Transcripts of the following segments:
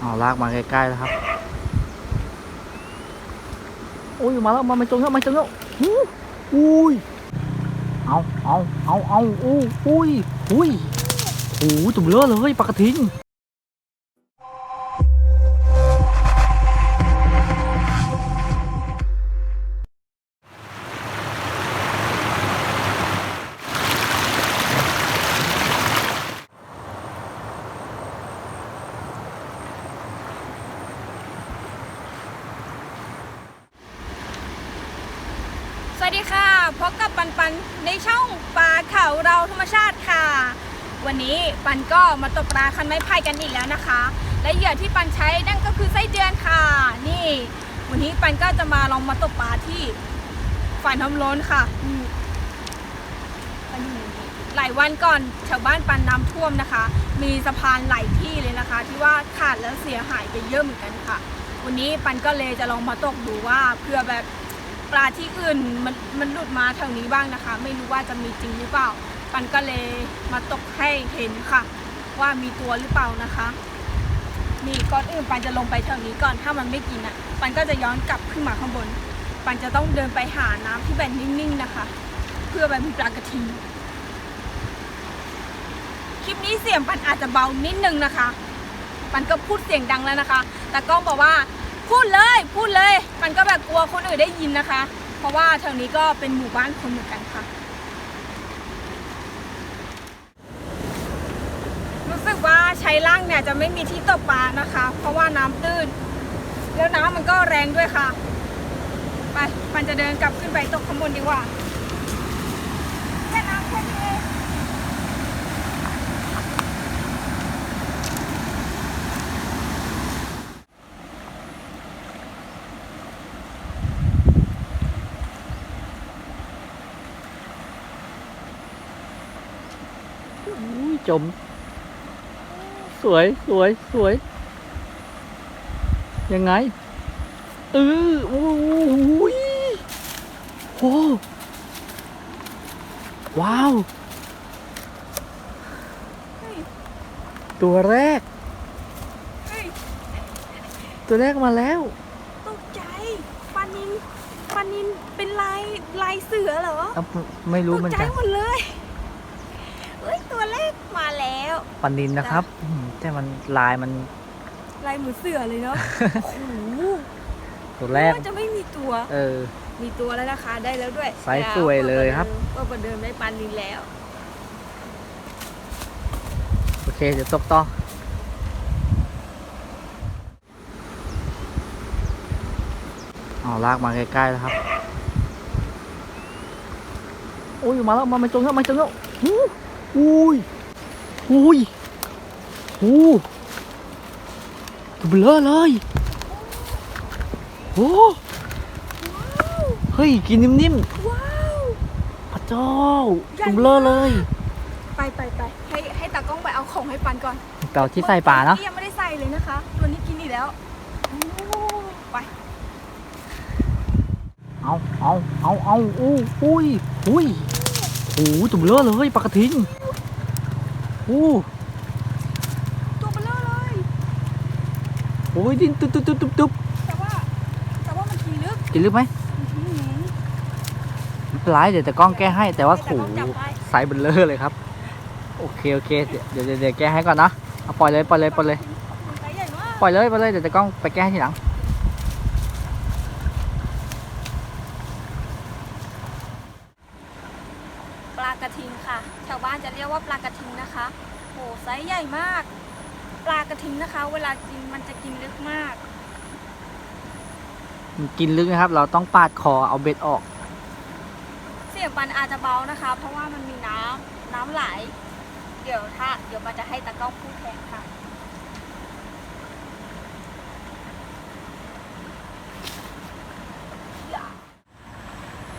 เอาลากมาใกล้ๆแล้วครับ โอ้ยมาแล้วมามาจงแล้วมาจงแล้วอู้อุ้ยเอาเอาเอาเอาอู้อุ้ยอุ้ยโอ้โหตุ่มเลอะเลยปลากระทิง ดีค่ะพบกับปันปันในช่องปลาเขาเราธรรมชาติค่ะ วันนี้ปันก็มาตกปลาคันไม้พายกันอีกแล้วนะคะ และเหยื่อที่ปันใช้นั่นก็คือไส้เดือนค่ะ นี่ วันนี้ปันก็จะมาลองมาตกปลาที่ฝ่ายน้ำล้นค่ะอืมปันอยู่หลายวันก่อนชาวบ้านปันน้ำท่วมนะคะ มีสะพานหลายที่เลยนะคะ ที่ว่าขาดแล้วเสียหายไปเยอะเหมือนกันค่ะ วันนี้ปันก็เลยจะลองมาตกดูว่าเพื่อแบบ ปลาที่อื่นมันมันหลุดมาแถวนี้บ้างนะคะ ไม่รู้ว่าจะมีจริงหรือเปล่า ปันก็เลยมาตกให้เห็นค่ะ ว่ามีตัวหรือเปล่านะคะนี่ก่อนอื่นปันจะลงไปแถวนี้ก่อนถ้ามันไม่กินอะ ปันก็จะย้อนกลับขึ้นมาข้างบน ปันจะต้องเดินไปหาน้ำที่แบบนิ่งๆนะคะ เพื่อแบบมีปลากระทิงคลิปนี้เสียงปันอาจจะเบานิดนึงนะคะ ปันก็พูดเสียงดังแล้วนะคะ แต่กล้องบอกว่า พูดเลยพูดเลย มันก็แบบกลัวคนอื่นได้ยินนะคะ เพราะว่าแถวนี้ก็เป็นหมู่บ้านคนเหมือนกันค่ะ รู้สึกว่าใช้ล่างเนี่ยจะไม่มีที่ตกปลานะคะ เพราะว่าน้ำตื้น แล้วน้ำมันก็แรงด้วยค่ะ ไปมันจะเดินกลับขึ้นไปตกข้างบนดีกว่าแค่น้ำแค่นี้เอง อุ้ย จม สวยสวยสวย ยังไงเออโอ้ยโอ้ว้าวเฮ้ยตัวแรก เฮ้ยตัวแรกมาแล้ว ตกใจปลานินปลานินเป็นลายลายเสือเหรอเอ้าไม่รู้ตเหมืกอนใจกัน หมดเลยเอ้ย ตัวเลขมาแล้วปันนินนะครับอืมแต่มันลายมันลายเหมือนเสือเลยเนาะ โอ้โหตัวแรกว่าจะไม่มีตัว เออ มีตัวแล้วนะคะ ได้แล้วด้วยไซส์สวยเลยครับ ก็ประเดิมได้ปันนินแล้ว โอเค เดี๋ยวตกต่อ เอาลากมาใกล้ๆแล้วครับ โอ้ยมาแล้วมามาจงแล้วมาจงแล้วอู้ อุ้ยอุ้ยอู้ตัวเบลอเลยโอ้เฮ้ย กินนิ่มว้าวๆพระเจ้าใหญ่ตัวเบลอเลยไปไปไปให้ให้ตากล้องไปเอาของให้ปันก่อนเต่าที่ใส่ป่าเนาะยังไม่ได้ใส่เลยนะคะ ตัวนี้กินอีกแล้วโอ้ไปเอาเอาเอาเอาอู้อุ้ยอุ้ยโอ้โหตัวเบลอเลยปลากระทิงอู้ตัวเบลอเลยโอ้ยดิ้นตุ๊บตุ๊บตุ๊บตุ๊บตุ๊บแต่ว่า แต่ว่ามันทีลึกกินลึกไหมมันทีเหม็นไม่เป็นไรเดี๋ยวแต่กล้องแก้ให้แต่ว่าให้โอ้ตากล้องจับโหไว้ไซส์เบลอเลยครับ โอเคโอเคเดี๋ยวเดี๋ยวเดี๋ยวแก้ให้ก่อนนะเอาปล่อยเลยปล่อยเลยปล่อยเลย มันไซส์ใหญ่มากปล่อยเลยปล่อยเลยเดี๋ยวแต่กล้องไปแก้ให้ทีหลัง ปลากระทิงค่ะ ชาวบ้านจะเรียกว่าปลากระทิงนะคะโหไซส์ให ญ่มาก ปลากระทิงนะคะ เวลากินมันจะกินลึกมาก มันกินลึกนะครับ เราต้องปาดคอเอาเบ็ดออก เสียงปันอาจจะเบานะคะ เพราะว่ามันมีน้ำน้ำไหล เดี๋ยวถ้า เดี๋ยวปันจะให้ตากล้องพูดแทนค่ะ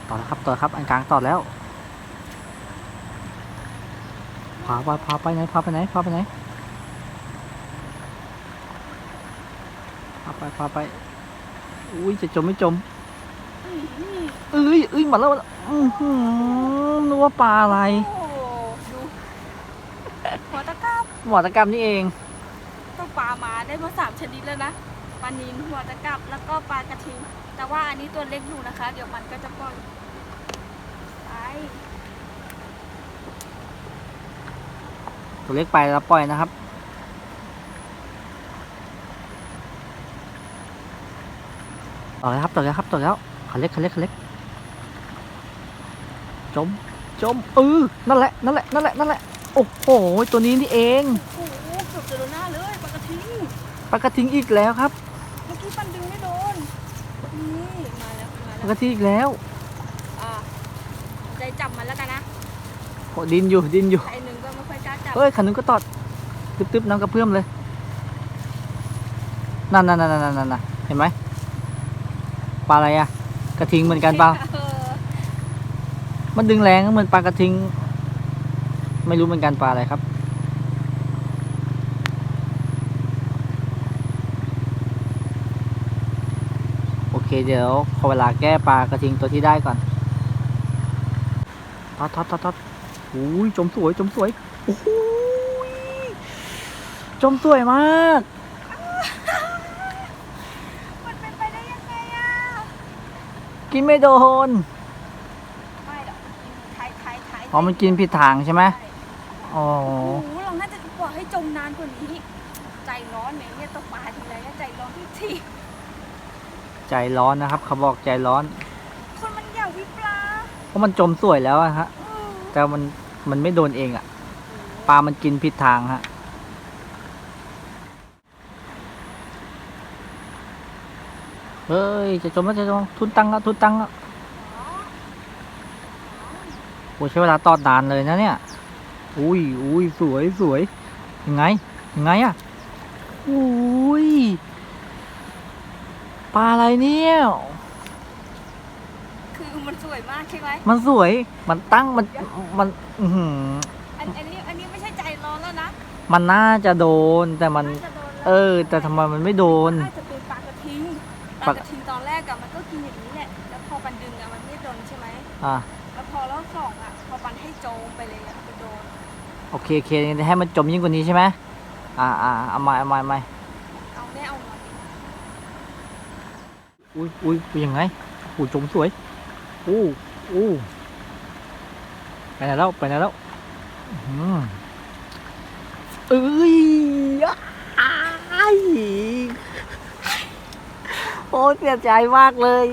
ต่อแล้วครับต่อครับอันกลางต่อแล้ว พาไปพาไปไหนพาไปไหนพาไปไหนพาไปพาไปอุ้ยจะจมไม่จมเอ้ยเอ้ยมาแล้วมาแล้วอื้อหือนึกว่าปลาอะไรโอ้โหดูหัวตะกร้าหมอตะกรรมนี่เองตัวปลามาได้มาสามชนิดแล้วนะปลานิลหัวตะกับแล้วก็ปลากระทิงแต่ว่าอันนี้ตัวเล็กอยู่นะคะ เดี๋ยวมันก็จะปล่อยไป ตัวเล็กไปแล้วปล่อยนะครับ ต่อแล้วครับต่อแล้วครับต่อแล้วขันเล็กขันเล็กขันเล็กจมจมเออนั่นแหละนั่นแหละนั่นแหละนั่นแหละโอ้โหตัวนี้นี่เองโอ้โหเกือบจะโดนหน้าเลยปลากระทิงปลากระทิงอีกแล้วครับเมื่อกี้ปันดึงไม่โดนนี่มาแล้วมาปแล้ลาวกระทิงอีกแล้วอ่าใจจับมันแล้วกันนะโอ้ดินอยู่ดินอยู่ใจหนึ่งก็ไม่ค่อยก ล้าจับเฮ้ยขันนึงก็ตอดตึ๊บๆน้ำกระเพื่อมเลยนั่นนั่นนั่นนั่นนั่นนั่นเห็นไหมปลาอะไรอะกระทิงเหมือนกันเปล่าเออมันดึงแรงเหมือนปลากระทิง ไม่รู้เหมือนกันปลาอะไรครับโอเคเดี๋ยวขอเวลาแก้ปลากระทิงตัวที่ได้ก่อนทอดทอดทอดทอดอุ้ยจมสวยจมสวย โอ้โหยจมสวยมาก มันเป็นไปได้ยังไงอะ กินไม่โดน ไม่หรอกไทยไทยไทยอ๋อ มันกินผิดทางใช่ไหมอ๋อ โอ้โหเราน่าจะปล่อยให้จมนานกว่านี้ ใจร้อนไหมเนี่ยตกปลาทีไรเนี่ยใจร้อนทุกทีใจร้อนนะครับ เขาบอกใจร้อน คนมันอยากวิปลาเพราะมันจมสวยแล้วอะฮะอืมแต่มันมันไม่โดนเองอะป ลามันกินผิดทางฮะเฮ้ย จะจมแล้วจะจมทุนตังค์แล้วทุนตังค์แล้วโอ้ใช้เวลาตอดนานเลยนะเนี่ย อุ้ยอุ้ยสวยสวยยังไงยังไงอะอุ้ยปลาอะไรเนี่ย คือมันสวยมากใช่ไหมมันสวย มันตั้ง มัน มัน อื มันน่าจะโดนแต่มันาจะโดนแล้วเออ แต่ทำไมมันไม่โดนอาจจะเป็นปลากระทิงปปลาลากระทิงตอนแรกอะมันก็กินอย่างนี้แหละ แล้วพอปันดึงอะมันไม่โดนใช่ไหม อะแล้วพอรอบสองอะพอปันให้โจมไปเลยอะมันโดน โอเคโอเคงั้นให้มันจมยิ่งกว่านี้ใช่ไหมอ่าอ่าเอามาเอามาเอามาเอาแน่เอาหน่อยอุ้ยอุ้ยยังไงโอ้จมสวยอู้อู้ไปไหนแล้วไปไหนแล้วอื้อหือ เอ้ยอ้ายโอ้เสียใจมากเลย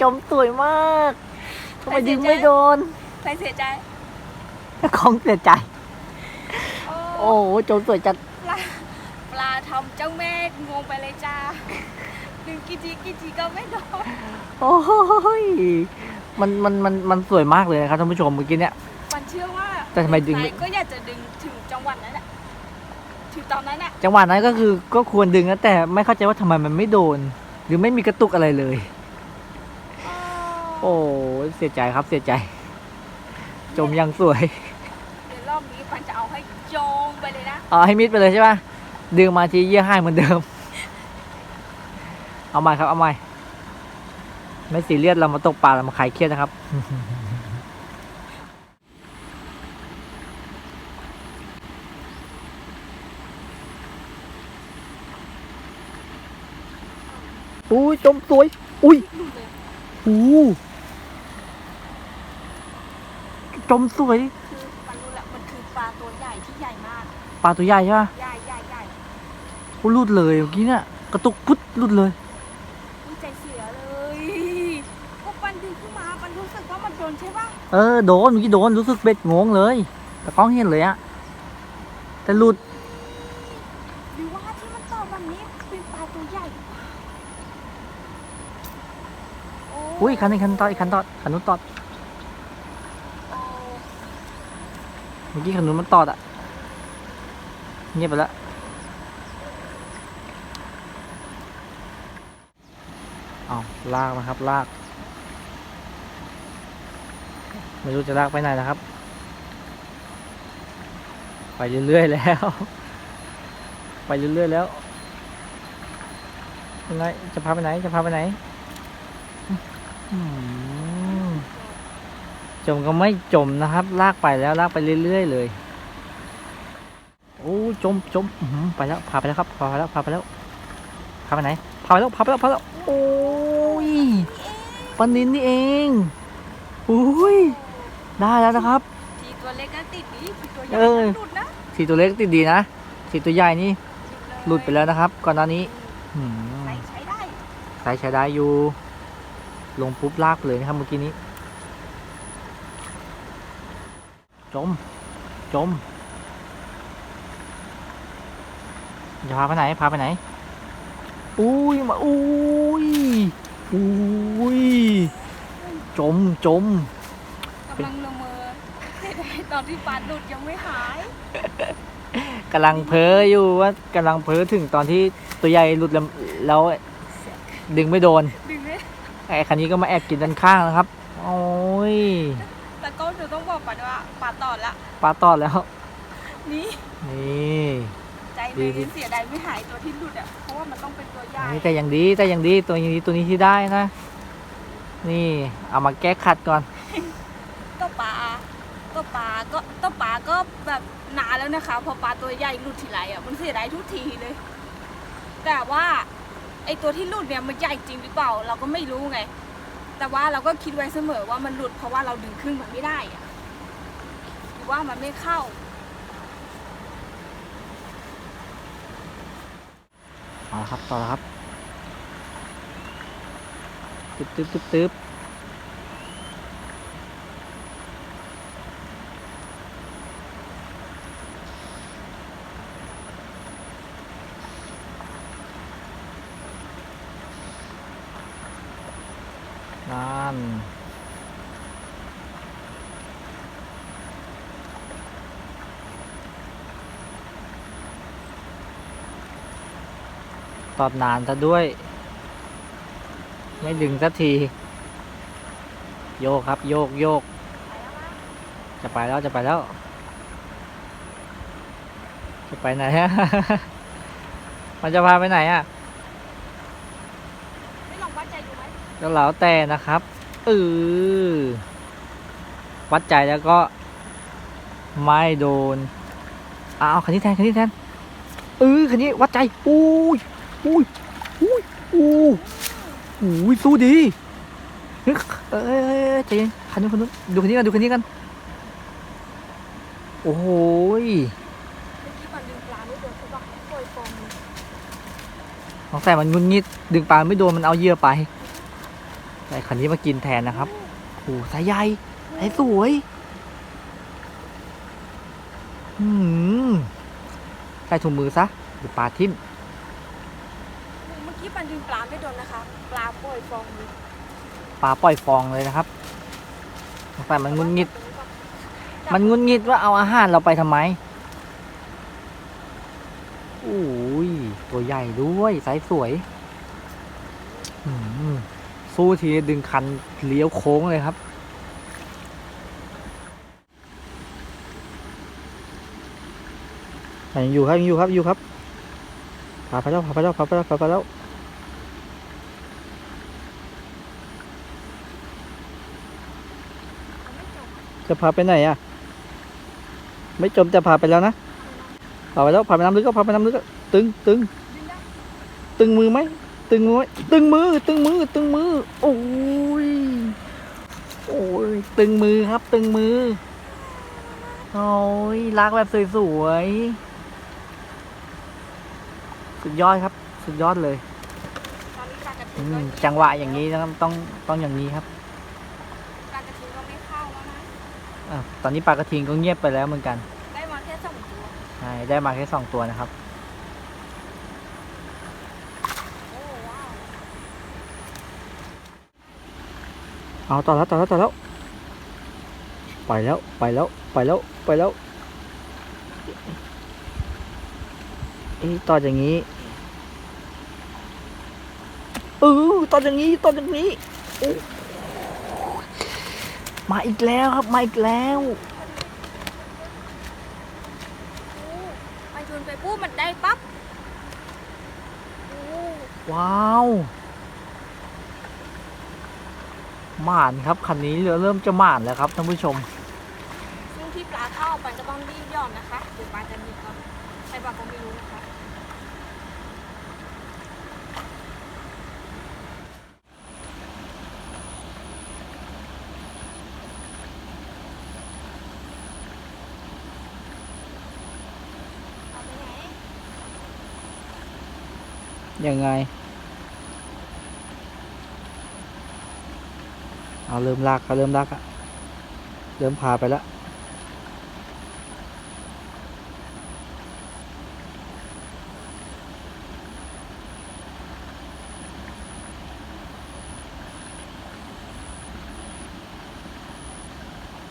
จมสวยมากทำไมดึงไม่โดนใครเสียใจของเสียใจ โอ้โอ้จมสวยจัดปลาปลาทำเจ้าแม่งงไปเลยจ้าดึงกี่ทีกี่ทีก็ไม่โดนโอ้ยมันมันมันมันสวยมากเลยนะครับท่านผู้ชมเมื่อกี้เนี่ยปันเชื่อว่าแต่ทำไมดึงไม่ใครก็อยากจะดึงถึงจังหวัดนั้นแหละ ถึงตอนนั้นอะจังหวะนั้นก็คือก็ควรดึงนะแต่ไม่เข้าใจว่าทำไมมันไม่โดน หรือไม่มีกระตุกอะไรเลย โอ้ยเสียใจครับเสียใจ จมยังสวยเดี๋ยวรอบนี้ปันจะเอาให้โจมไปเลยนะเอาให้มิดไปเลยใช่ปะดึงมาทีเยี่ยห้ายเหมือนเดิม เอาใหม่ครับเอาใหม่ไม่ซีเรียสเรามาตกปลาเรามาคลายเครียดนะครับ อุ้ยจมสวย อุ้ยหลุดเลยอู้จมสวย คือปันรู้แหละมันคือปลาตัวใหญ่ที่ใหญ่มากปลาตัวใหญ่ใช่ปะใหญ่ใหญ่ใหญ่โอ้หลุดเลยเมื่อกี้เนี่ยกระตุกพุดหลุดเลย อุ๊ยใจเสียเลยพวกปันดึงขึ้นมาปันรู้สึกว่ามันโดนใช่ปะเออโดนเมื่อกี้โดนรู้สึกเบ็ดงงเลย แต่กล้องเห็นเลยอะแต่หลุด หรือว่าที่มันต่อแบบนี้เป็นปลาตัวใหญ่โอุ้ยคันนี้คันตอดอีกคันตอดคันนู้นตอดเมื่อกี้คันนู้นมันตอดอะเงียบไปแล้วเอาลากนะครับลาก ไม่รู้จะลากไปไหนนะครับ ไปเรื่อยๆแล้ว ไปเรื่อยๆแล้วยังไงจะพาไปไหนจะพาไปไหน จมก็ไม่จมนะครับ ลากไปแล้วลากไปเรื่อยๆเลย โอโอ้จมจมอื้อหือไปแล้วพาไปแล้วครับพาไปแล้วพาไปแล้วพาไปไหนพาไปแล้วพาไปแล้วพาไปแล้วโอ้ยปลานินนี่เองอุ้ยได้แล้วนะครับทีตัวเล็กก็ติดดีทีตัวใหญ่เออหลุดนะสีตัวเล็กติดดีนะสีตัวใหญ่นี่หลุดไปแล้วนะครับ ก่อนหน้านี้อืมใช้ใช้ได้ใช้ใช้ได้อยู่ ลงปุ๊บลากไปเลยนะครับเมื่อกี้นี้ จม จม จะพาไปไหน พาไปไหน อุ้ย มาอุ้ย อุ้ย จม จมกำลังละเมอเสียดายตอนที่ปลาหลุดยังไม่หายกำลังเพ้ออยู่ว่ากำลังเพ้อถึงตอนที่ตัวใหญ่หลุดแล้วแล้วดึงไม่โดนดึงเลย ไอ้คันนี้ก็มาแอบกินด้านข้างนะครับ โอ้ยแต่ก็หนูต้องบอกก่อนว่าปลาตอดละปลาตอดแล้ว นี่นี่ ใจดีเลยดีเสียดายไม่หายตัวที่หลุดอะเพราะว่ามันต้องเป็นตัวใหญ่นี่แต่อย่างดีแต่อย่างดีตัวอย่างนี้ตัวนี้ที่ได้นะ นี่เอามาแก้ขัดก่อนก็ปลาก็ปลาก็ก็ปลาก็แบบนานแล้วนะคะ พอปลาตัวใหญ่หลุดทีไรอะมันเสียดายทุกทีเลย แต่ว่า ไอตัวที่หลุดเนี่ยมันใหญ่จริงหรือเปล่า เราก็ไม่รู้ไง แต่ว่าเราก็คิดไว้เสมอว่ามันหลุดเพราะว่าเราดึงขึ้นมันไม่ได้อะหรือว่ามันไม่เข้า เอาละครับต่อแล้วครับตึ๊บตึ๊บตึ๊บตึ๊บ อบนานซะด้วย ไม่ดึงสักที โยกครับ โยกโยก จะไปแล้วจะไปแล้ว จะไปไหนฮะ มันจะพาไปไหนอะไม่ลองวัดใจดูไหมก็แล้วแต่นะครับเออวัดใจแล้วก็ ไม่โดนอ้าวคันนี้แทนคันนี้แทนเออคันนี้วัดใจอุ้ย อุ้ยอุ้ยอู้อุ้ยสู้ดีเฮ้ยเอ้ยใจเย็นคันนู้นคันนู้นดูคันนี้กันดูคันนี้กัน โอ้โหยเมื่องปลาไม่มันงุนงิดดึงปลาไม่โดนมันเอาเหยื่อไปแต่คันนี้มากินแทนนะครับโอ้โหสายใหญ่สายสวยอืมใส่ถุงมือซะเดี๋ยวปลาทิ่ม ปันดึงปลาไม่โดนนะคะ ปลาปล่อยฟองเลยปลาปล่อยฟองเลยนะครับสงสัยมันงุนงิด มันงุนงิดว่าเอาอาหารเราไปทำไมโอ้ยตัวใหญ่ด้วยสายสวยสู้ทีดึงคันเลี้ยวโค้งเลยครับยังอยู่ครับยังอยู่ครับอยู่ครับพาไปแล้วพาไปแล้วพาไปแล้วพาไปแล้ว จะพาไปไหนอะ ไม่จมแต่พาไปแล้วนะพาไปแล้วพาไปน้ำลึกก็พาไปน้ำลึกตึงตึงตึงมือไหมตึงมือตึงมือ ตึงมือ ตึงมือ โอ้ยโอ้ยตึงมือครับ ตึงมือโอ้ยลากแบบสวยๆสุดยอดครับ สุดยอดเลย จังหวะอย่างนี้นะครับต้องต้องอย่างนี้ครับ ปลากระทิงก็ไม่เข้าแล้วนะ อะตอนนี้ปลากระทิงก็เงียบไปแล้วเหมือนกันได้มาแค่สองตัวใช่ได้มาแค่สองตัวนะครับ โอ้ว้าวเอาต่อแล้วต่อแล้วต่อแล้ว ไปแล้วไปแล้วไปแล้วไปแล้วเอ้ยต่ออย่างนี้เออต่ออย่างนี้ต่ออย่างนี้โอ้ มาอีกแล้วครับ มาอีกแล้วโอ้ไปโยนไปปุ๊บมันได้ปั๊บโอ้ว้าวหมานครับคันนี้เรือเริ่มจะหมานแล้วครับท่านผู้ชมซึ่งที่ปลาเข้าปันก็ต้องรีบหย่อนนะคะเดี๋ยวปลาจะมีก่อนรบอกก็ไม่รู้นะคะ เอาไปไหน ยังไง เอาเริ่มลากเขาเริ่มลากอะเริ่มพาไปแล้ว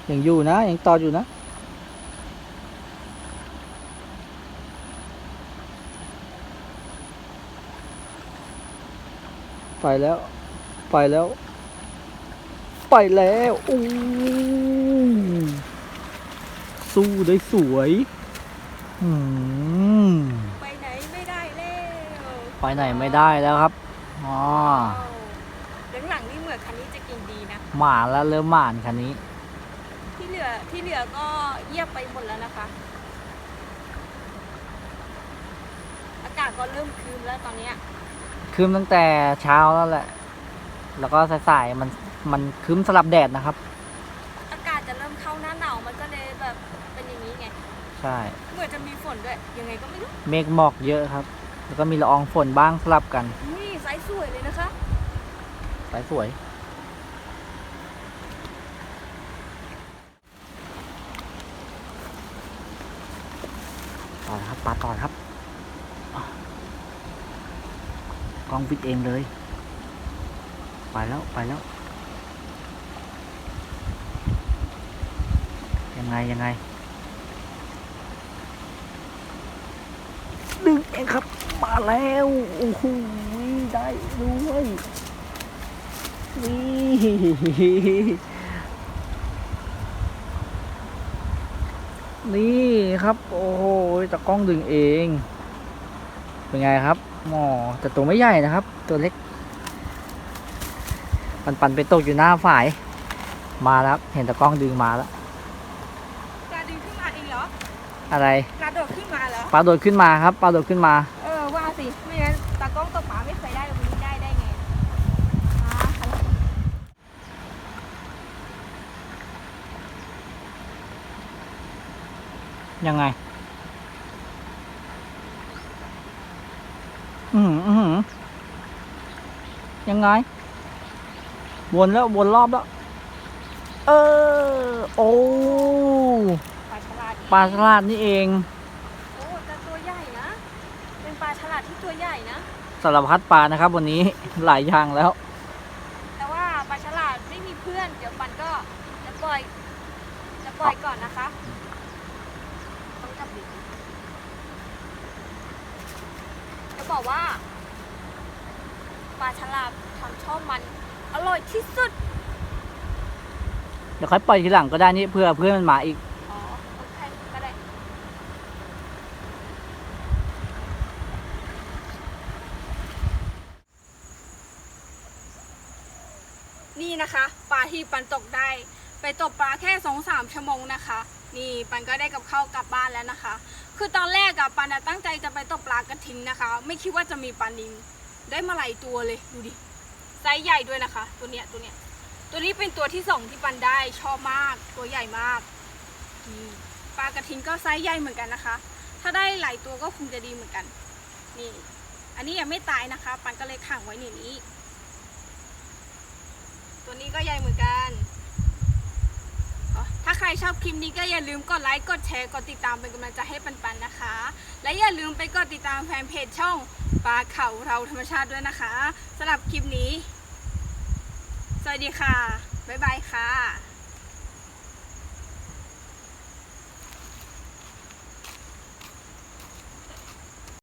ยังอยู่นะยังต่ออยู่นะ ไปแล้ว ไปแล้ว ไปแล้วอู้สู้ได้สวยอืมไปไหนไม่ได้แล้วไปไหนไม่ได้แล้วครับอ๋อเดี๋ยวหลังนี่เหมือนคันนี้จะกินดีนะหมาแล้วเริ่มหมานคันนี้ ที่เหลือที่เหลือก็เยียบไปหมดแล้วนะคะ อากาศก็เริ่มคืมแล้วตอนเนี้ย คืมตั้งแต่เช้าแล้วแหละ แล้วก็สายๆมันมันคืมสลับแดดนะครับ อากาศจะเริ่มเข้าหน้าหนาวมันก็เลยแบบเป็นอย่างนี้ไง ใช่ เหมือนจะมีฝนด้วย ยังไงก็ไม่รู้เมฆหมอกเยอะครับ แล้วก็มีละอองฝนบ้างสลับกันนี่ไซส์สวยเลยนะคะ สายสวย ต่อนะครับปลาต่อครับอะก ล้องฟิตเองเลย ไปแล้วไปแล้ว ยังไงยังไง ดึงเองครับ มาแล้ว โอ้โหได้ด้วยนี่นี่ครับ โอ้โหตะกล้องดึงเอง เป็นไงครับ หมอแต่ตัวไม่ใหญ่นะครับ ตัวเล็ก ปันปันไปตกอยู่หน้าฝ่าย มาแล้วครับเห็นตะกล้องดึงมาแล้วกระดึงขึ้นมาเองเหรออะไรกระโดดขึ้นมาเหรอปลาโดดขึ้นมาครับปลาโดดขึ้นมา เออว่าสิไม่งั้นตากล้องตกปลาไม่เคยได้วันนี้ได้ได้ไงอ่าค่ะยังไง อือหืออือหือยังไง วนแล้ววนรอบแล้ว เออ โอ้ปลาฉลาดปลาฉลาดนี่เอง โอ้แต่ตัวใหญ่นะ เป็นปลาฉลาดที่ตัวใหญ่นะ สารพัดปลานะครับ วันนี้หลายอย่างแล้ว แต่ว่าปลาฉลาดไม่มีเพื่อน เดี๋ยวปันก็จะปล่อย จะปล่อยก่อนนะคะ ต้องจับดิจะบอกว่า ปลาฉลาดทำช่อมัน อร่อยที่สุด เดี๋ยวค่อยปล่อยทีหลังก็ได้นี่เพื่อเพื่อนมันมาอีก อ๋อโอเคก็ได้ นี่นะคะปลาที่ปันตกได้ ไปตกปลาแค่สองสามชั่วโมงนะคะ นี่ปันก็ได้กับข้าวกลับบ้านแล้วนะคะ คือตอนแรกอะปันอะตั้งใจจะไปตกปลากระทิงนะคะ ไม่คิดว่าจะมีปลานิล ได้มาหลายตัวเลยดูดิไซส์ใหญ่ด้วยนะคะ ตัวเนี้ยตัวเนี้ยตัวนี้เป็นตัวที่สองที่ปันได้ชอบมาก ตัวใหญ่มากดีปลากระทิงก็ไซส์ใหญ่เหมือนกันนะคะ ถ้าได้หลายตัวก็คงจะดีเหมือนกัน นี่ อันนี้ยังไม่ตายนะคะ ปันก็เลยขังไว้ในนี้ ตัวนี้ก็ใหญ่เหมือนกัน ถ้าใครชอบคลิปนี้ก็อย่าลืมกดไลค์ กดแชร์ กดติดตามเป็นกำลังใจให้ปันปันนะคะ และอย่าลืมไปกดติดตามแฟนเพจช่องปลาเขาเราธรรมชาติด้วยนะคะสำหรับคลิปนี้ สวัสดีค่ะ บ๊ายบายค่ะ